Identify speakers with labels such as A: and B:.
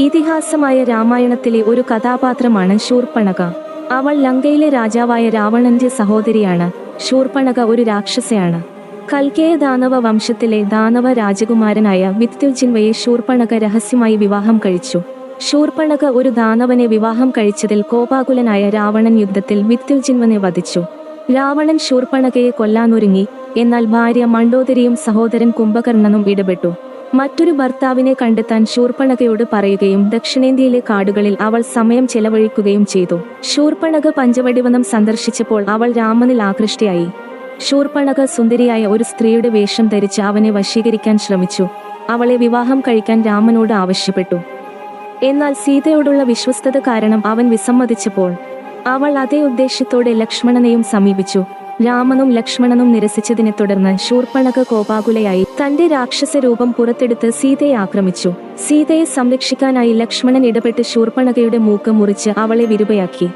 A: ഇതിഹാസമായ രാമായണത്തിലെ ഒരു കഥാപാത്രമാണ് ശൂർപ്പണക. അവൾ ലങ്കയിലെ രാജാവായ രാവണന്റെ സഹോദരിയാണ്. ശൂർപ്പണക ഒരു രാക്ഷസയാണ്. കൽക്കേയ ദാനവ വംശത്തിലെ ദാനവ രാജകുമാരനായ വിത്യുജിൻവയെ ശൂർപ്പണക രഹസ്യമായി വിവാഹം കഴിച്ചു. ശൂർപ്പണക ഒരു ദാനവനെ വിവാഹം കഴിച്ചതിൽ കോപാകുലനായ രാവണൻ യുദ്ധത്തിൽ വിത്യുജിൻവനെ വധിച്ചു. രാവണൻ ശൂർപ്പണകയെ കൊല്ലാനൊരുങ്ങി എന്നാൽ ഭാര്യ മണ്ടോദരിയും സഹോദരൻ കുംഭകർണനും ഇടപെട്ടു. മറ്റൊരു ഭർത്താവിനെ കണ്ടെത്താൻ ശൂർപ്പണകയോട് പറയുകയും ദക്ഷിണേന്ത്യയിലെ കാടുകളിൽ അവൾ സമയം ചെലവഴിക്കുകയും ചെയ്തു. ശൂർപ്പണക പഞ്ചവടിവനം സന്ദർശിച്ചപ്പോൾ അവൾ രാമനിൽ ആകൃഷ്ടയായി. ശൂർപ്പണക സുന്ദരിയായ ഒരു സ്ത്രീയുടെ വേഷം ധരിച്ച് അവനെ വശീകരിക്കാൻ ശ്രമിച്ചു. അവളെ വിവാഹം കഴിക്കാൻ രാമനോട് ആവശ്യപ്പെട്ടു. എന്നാൽ സീതയോടുള്ള വിശ്വസ്തത കാരണം അവൻ വിസമ്മതിച്ചപ്പോൾ അവൾ അതേ ഉദ്ദേശ്യത്തോടെ ലക്ഷ്മണനെയും സമീപിച്ചു. രാമനും ലക്ഷ്മണനും നിരസിച്ചതിനെ തുടർന്ന് ശൂർപ്പണക കോപാകുലയായി തന്റെ രാക്ഷസ രൂപം പുറത്തെടുത്ത് സീതയെ ആക്രമിച്ചു. സീതയെ സംരക്ഷിക്കാനായി ലക്ഷ്മണൻ ഇടപെട്ട് ശൂർപ്പണകയുടെ മൂക്ക് മുറിച്ച് അവളെ വിരുപയാക്കി.